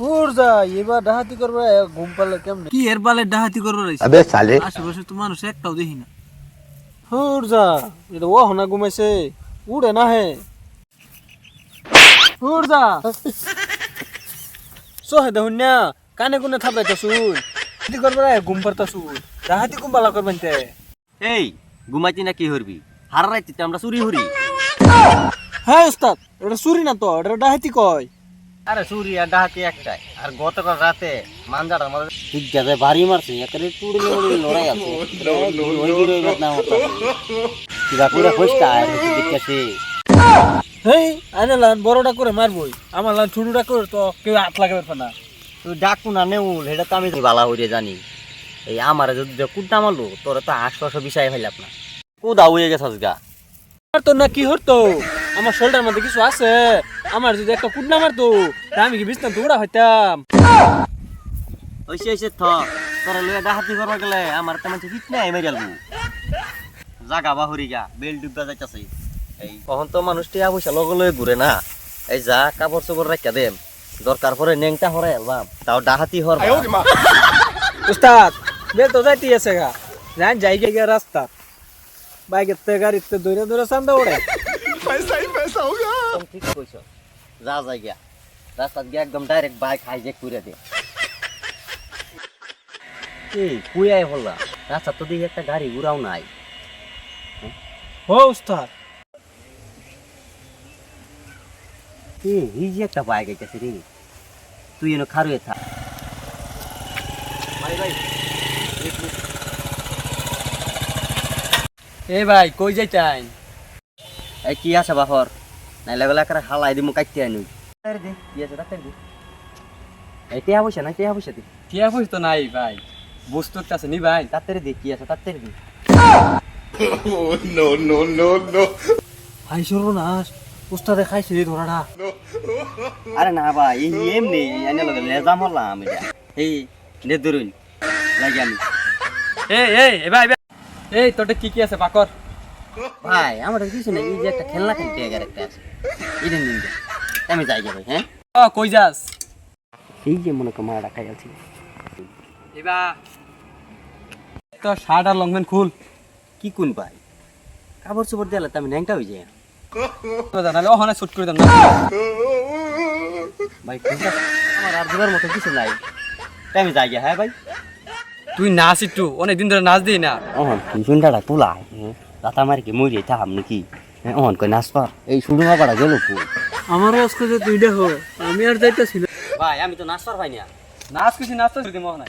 হুর যাই এবার ডাহাতি করবে ঘুম পালে দেখি না। হুর যা এটা ও হনা ঘুমাইছে হে। দেখুন কানে কোনে থাপাইতে শুন কি করবে ঘুম পালা করবেন তে। এই গুমাইতি না কি হরবি হার রাইতে আমরা চুরি হরি হ্যাঁ ওস্তাদ এটা চুরি না তো এটা ডাহাতি কয়। আরে চুরি আর ডাহাতি একটাই। আর গতকাল রাতে মানজার আমাদের ঠিক আছে ভারী মারছে একেবারে চুরি মুড়ি লড়াই আছে। ওই গিরে হতো কিবা আর দেখতেছি হেই লান বড়টা করে মারবই। আমার লান ছোটটা করে তো কেউ হাত লাগাবে না। তুই ডাকু না নেউল এটা তো আমি বালা হইরে জানি। এই আমার যদি কুটটা মারলো তোরা তো আশপাশ বিষয় হইলাম না। কুদা হয়ে গেছস গা আর তো না কি হতো আমার শোল্ডার মধ্যে কিছু আছে। আমার যদি একটা কুটনা মারতো তা আমি কি বিছনা দৌড়া হইতাম? ওইসে ওইসে থ তোরা লইয়া ডাহাতি করবা গেলে আমার তো মানুষ ঠিক নাই মেরে গেলবো জাগা বাহুরি গা বেল ডুববা যাইতাছে। এই কখন তো মানুষটি পয়সা লগে লগে ঘুরে না। এই যা কাপড় চোপড় রাখা দেম দরকার পরে নেংটা হরে এলবাম তাও ডাহাতি হর উস্তাদ বে তো যাইতে আছে গা। জান যাই গিয়ে রাস্তা। বাইকের তে গাড়িতে দৌড়ে দৌড়ে চান্দা ওড়ে একদম ঠিক কইছ। যা যাই গিয়া রাস্তাত গিয়া একদম ডাইরেক্ট বাইক হাইজেক করে দে। এই কুয়াই হল্লা রাস্তা তো দেখি একটা গাড়ি ঘুরাও নাই। ও উস্তাদ। এ এই যে একটা বাইক আইতাছে রে। তুই এনে খারুয়ে থাক এ ভাই কই যাইতাই এই কি আছে বাহর নাইলে বেলা করে হালাই দিমু কাটতে আনু দে। কি আছে ডাক্তার দে। এই টিয়া পয়সা না টিয়া পয়সা দে। টিয়া পয়সা তো নাই ভাই বস্তু একটা আছে নি ভাই? তাড়াতাড়ি দে কি আছে তাড়াতাড়ি দে। ভাই সর্বনাশ উস্তাদে খাইছে রে ধরাটা। আরে না ভাই এই এমনি এনে লগে লেজাম হলাম এটা। এই ধরুন লাগি আমি। এই এই ভাই ভাই। এই তোটা কি কি আছে পাকর ভাই আমার কিছু নেই এই যে একটা খেলনা গেলে একটা আছে। এই দিন। আমি যাই যাবে হ্যাঁ? ও কই যাস? এই যে মনে কর মারা খাই আছি। এবা তো শার্ট আর লংপেন্ট খুল। কি কোন ভাই? কাপড় চোপড় দিলে তো আমি ন্যাংটা হয়ে যাই। নাহলে ওখানে শুট করে দাম ভাই আমার আর দেবার মতো কিছু নাই। তাই আমি যাই হ্যাঁ ভাই? তুই নাচ একটু অনেক দিন ধরে নাচ দিই না। তোলা। রাতা মারি কি মুই যেতে হাম নাকি অন অহন কই নাচ পার এই শুরু মাপাড়া গেল কো আমার আজকে যে তুই দেখো আমি আর যাইতেছি না। ভাই আমি তো নাচ পার ভাই না। নাচ কিছু নাচ তো দিদি মোহন